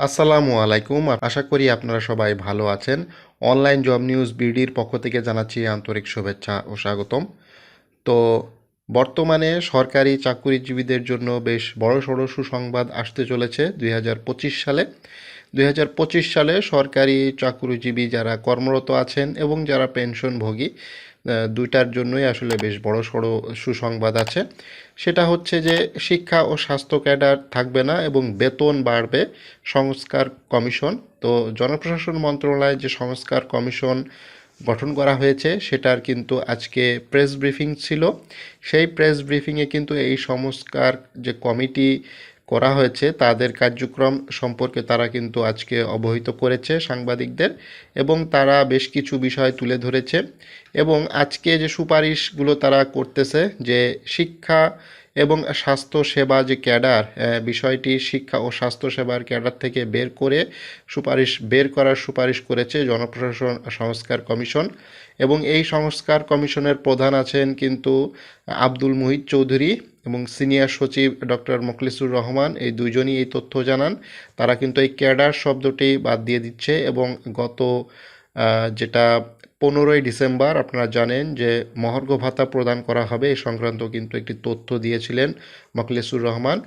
আসসালামু আলাইকুম। আশা করি আপনারা সবাই ভালো আছেন। অনলাইন জব নিউজ বিডির পক্ষ থেকে জানাচ্ছি আন্তরিক শুভেচ্ছা ও স্বাগতম। তো বর্তমানে সরকারি চাকুরিজীবীদের জন্য বেশ বড় সড়ো সুসংবাদ আসতে চলেছে দুই হাজার পঁচিশ সালে। দুই হাজার পঁচিশ সালে সরকারি চাকুরিজীবী যারা কর্মরত আছেন এবং যারা পেনশনভোগী দুইটার জন্যই আসলে বেশ বড় সড়ো সুসংবাদ আছে। সেটা হচ্ছে যে শিক্ষা ও স্বাস্থ্য ক্যাডার থাকবে না এবং বেতন বাড়বে সংস্কার কমিশন। তো জনপ্রশাসন মন্ত্রণালয়ে যে সংস্কার কমিশন গঠন করা হয়েছে, সেটার কিন্তু আজকে প্রেস ব্রিফিং ছিল। সেই প্রেস ব্রিফিংয়ে কিন্তু এই সংস্কার যে কমিটি করা হয়েছে। তাদের কার্যক্রম সম্পর্কে তারা কিন্তু আজকে অবহিত করেছে সাংবাদিকদের এবং তারা বেশ কিছু বিষয় তুলে ধরেছে। এবং আজকে যে সুপারিশগুলো তারা করতেছে যে শিক্ষা এবং স্বাস্থ্য সেবা যে ক্যাডার বিষয়টি শিক্ষা ও স্বাস্থ্য সেবার ক্যাডার থেকে বের করে সুপারিশ, বের করার সুপারিশ করেছে জনপ্রশাসন সংস্কার কমিশন এবং এই সংস্কার কমিশনের প্রধান আছেন কিন্তু আব্দুল মুহিত চৌধুরী এবং সিনিয়র সচিব ডক্টর মোখলিসুর রহমান। এই দুজনই এই তথ্য জানান। তারা কিন্তু এই ক্যাডার শব্দটি বাদ দিয়ে দিচ্ছে এবং গত যেটা পনেরোই ডিসেম্বর আপনারা জানেন যে মহার্ঘ ভাতা প্রদান করা হবে এই সংক্রান্ত কিন্তু একটি তথ্য দিয়েছিলেন মকলেসুর রহমান।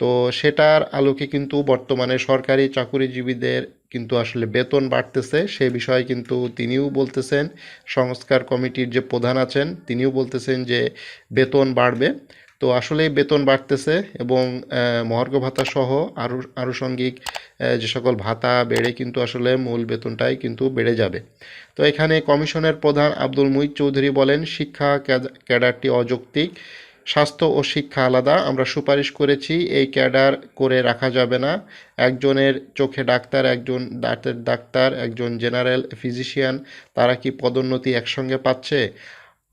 তো সেটার আলোকে কিন্তু বর্তমানে সরকারি চাকুরিজীবীদের কিন্তু আসলে বেতন বাড়তেছে। সে বিষয়ে কিন্তু তিনিও বলতেছেন, সংস্কার কমিটির যে প্রধান আছেন, তিনিও বলতেছেন যে বেতন বাড়বে। তো আসলেই বেতন বাড়তেছে এবং মহার্ঘ ভাতা সহ আরও আনুষঙ্গিক যে সকল ভাতা বেড়ে কিন্তু আসলে মূল বেতনটাই কিন্তু বেড়ে যাবে। তো এখানে কমিশনের প্রধান আব্দুল মুহিত চৌধুরী বলেন, শিক্ষা ক্যাডারটি অযৌক্তিক, স্বাস্থ্য ও শিক্ষা আলাদা, আমরা সুপারিশ করেছি, এই ক্যাডার করে রাখা যাবে না। একজনের চোখে ডাক্তার, একজন দাঁতের ডাক্তার, একজন জেনারেল ফিজিশিয়ান, তারা কি পদোন্নতি একসঙ্গে পাচ্ছে?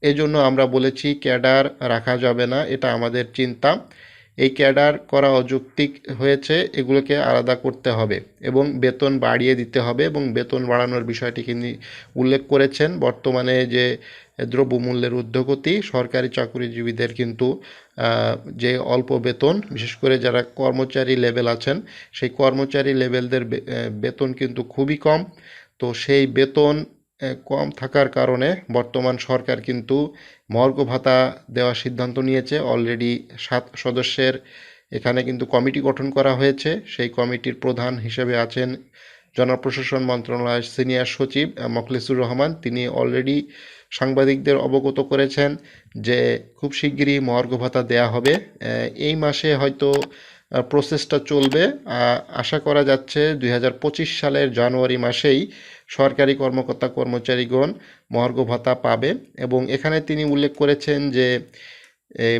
এজন্য আমরা বলেছি ক্যাডার রাখা যাবে না, এটা আমাদের চিন্তা। এই ক্যাডার করা অযৌক্তিক হয়েছে, এগুলোকে আলাদা করতে হবে এবং বেতন বাড়িয়ে দিতে হবে এবং বেতন বাড়ানোর বিষয়টি তিনি উল্লেখ করেছেন। বর্তমানে যে দ্রব্যমূল্যের ঊর্ধ্বগতি, সরকারি চাকরিজীবীদের কিন্তু যে অল্প বেতন, বিশেষ করে যারা কর্মচারী লেভেল আছেন, সেই কর্মচারী লেভেলদের বেতন কিন্তু খুবই কম। তো সেই বেতন কম থাকার কারণে বর্তমান সরকার কিন্তু মর্গ ভাতা দেওয়ার সিদ্ধান্ত নিয়েছে। অলরেডি সাত সদস্যের এখানে কিন্তু কমিটি গঠন করা হয়েছে। সেই কমিটির প্রধান হিসেবে আছেন জনপ্রশাসন মন্ত্রণালয়ের সিনিয়র সচিব মখলেসুর রহমান। তিনি অলরেডি সাংবাদিকদের অবগত করেছেন যে খুব শিগগিরই মহার্ঘ ভাতা দেয়া হবে। এই মাসে হয়তো প্রসেসটা চলবে। আশা করা যাচ্ছে দুই হাজার পঁচিশ সালের জানুয়ারি মাসেই সরকারি কর্মকর্তা কর্মচারীগণ মর্গ ভাতা পাবে এবং এখানে তিনি উল্লেখ করেছেন যে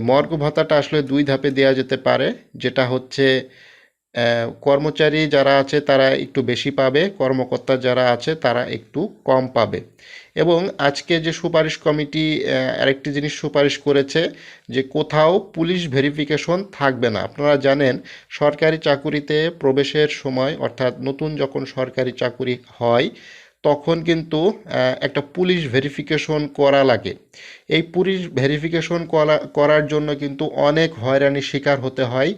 মহার্ঘ ভাতাটা আসলে দুই ধাপে দেওয়া যেতে পারে। যেটা হচ্ছে কর্মচারী যারা আছে তারা একটু বেশি পাবে, কর্মকর্তা যারা আছে তারা একটু কম পাবে। এবং আজকে যে সুপারিশ কমিটি আরেকটি জিনিস সুপারিশ করেছে যে, কোথাও পুলিশ ভেরিফিকেশন থাকবে না। আপনারা জানেন, সরকারি চাকুরিতে প্রবেশের সময় অর্থাৎ নতুন যখন সরকারি চাকুরি হয় তখন কিন্তু একটা পুলিশ ভেরিফিকেশন করা লাগে। এই পুলিশ ভেরিফিকেশন করা, করার জন্য কিন্তু অনেক হয়রানির শিকার হতে হয়।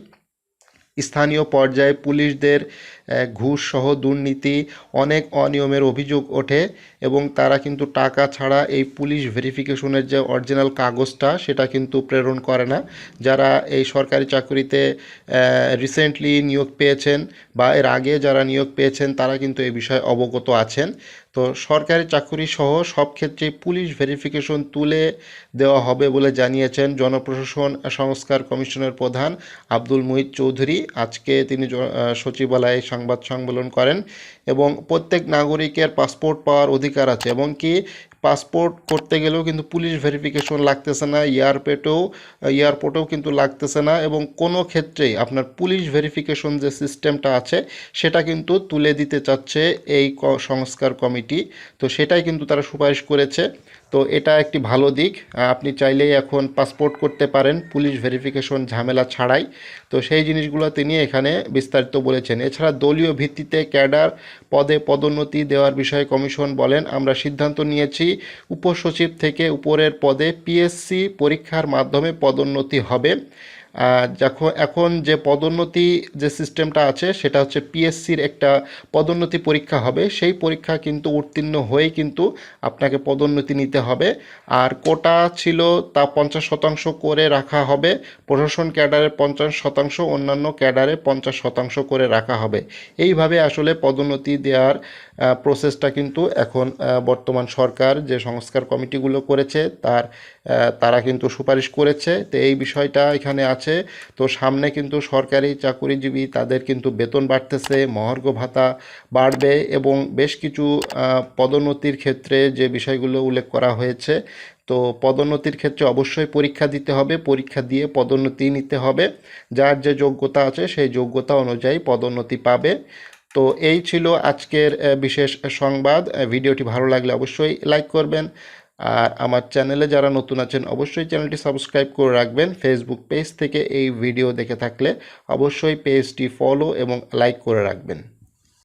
স্থানীয় পর্যায়ে পুলিশদের আহ, ঘুষ সহ দুর্নীতি অনেক অনিয়মের অভিযোগ ওঠে এবং তারা কিন্তু টাকা ছাড়া এই পুলিশ ভেরিফিকেশনের যে অরিজিনাল কাগজটা সেটা কিন্তু প্রেরণ করে না। যারা এই সরকারি চাকরিতে রিসেন্টলি নিয়োগ পেয়েছেন বা এর আগে যারা নিয়োগ পেয়েছেন তারা কিন্তু এই বিষয়ে অবগত আছেন। তো সরকারি চাকরি সহ সব ক্ষেত্রেই পুলিশ ভেরিফিকেশন তুলে দেওয়া হবে বলে জানিয়েছেন জনপ্রশাসন সংস্কার কমিশনের প্রধান আব্দুল মুহিত চৌধুরী। আজকে তিনি সচিবালয়ে সংবাদ সম্মেলন করেন এবং প্রত্যেক নাগরিকের পাসপোর্ট পাওয়ার অধিকার আছে। এবং কি পাসপোর্ট করতে গেলেও কিন্তু পুলিশ ভেরিফিকেশন লাগতেছে না এয়ারপোর্টেও এয়ারপোর্টেও কিন্তু লাগতেছে না এবং কোনো ক্ষেত্রেই আপনার পুলিশ ভেরিফিকেশন যে সিস্টেমটা আছে সেটা কিন্তু তুলে দিতে চাচ্ছে এই সংস্কার কমিটি। তো সেটাই কিন্তু তারা সুপারিশ করেছে। তো এটা একটি ভালো দিক। আপনি চাইলেই এখন পাসপোর্ট করতে পারেন পুলিশ ভেরিফিকেশন ঝামেলা ছাড়াই। তো সেই জিনিসগুলো তিনি এখানে বিস্তারিত বলেছেন। এছাড়া দলীয় ভিত্তিতে ক্যাডার পদে পদোন্নতি দেওয়ার বিষয়ে কমিশন বলেন, আমরা সিদ্ধান্ত নিয়েছি উপসচিব থেকে উপরের পদে পিএসসি পরীক্ষার মাধ্যমে পদোন্নতি হবে। যখন এখন যে পদোন্নতি যে সিস্টেমটা আছে, সেটা হচ্ছে পিএসসির একটা পদোন্নতি পরীক্ষা হবে। সেই পরীক্ষা কিন্তু উত্তীর্ণ হয়েই কিন্তু আপনাকে পদোন্নতি নিতে হবে। আর কোটা ছিল তা পঞ্চাশ শতাংশ করে রাখা হবে। প্রশাসন ক্যাডারে পঞ্চাশ শতাংশ, অন্যান্য ক্যাডারে পঞ্চাশ শতাংশ করে রাখা হবে। এইভাবে আসলে পদোন্নতি দেওয়ার প্রসেসটা কিন্তু এখন বর্তমান সরকার যে সংস্কার কমিটিগুলো করেছে, তার তারা কিন্তু সুপারিশ করেছে। তো এই বিষয়টা এখানে আছে। তো সামনে কিন্তু সরকারি চাকুরিজীবী, তাদের কিন্তু বেতন বাড়তেছে, মহার্ঘ ভাতা বাড়বে এবং বেশ কিছু পদোন্নতির ক্ষেত্রে যে বিষয়গুলো উল্লেখ করা হয়েছে, তো পদোন্নতির ক্ষেত্রে অবশ্যই পরীক্ষা দিতে হবে, পরীক্ষা দিয়ে পদোন্নতি নিতে হবে। যার যে যোগ্যতা আছে, সেই যোগ্যতা অনুযায়ী পদোন্নতি পাবে। তো এই ছিল আজকের বিশেষ সংবাদ। ভিডিওটি ভালো লাগলে অবশ্যই লাইক করবেন। আর আমার চ্যানেলে যারা নতুন আছেন, অবশ্যই চ্যানেলটি সাবস্ক্রাইব করে রাখবেন। ফেসবুক পেজ থেকে এই ভিডিও দেখে থাকলে অবশ্যই পেজটি ফলো এবং লাইক করে রাখবেন।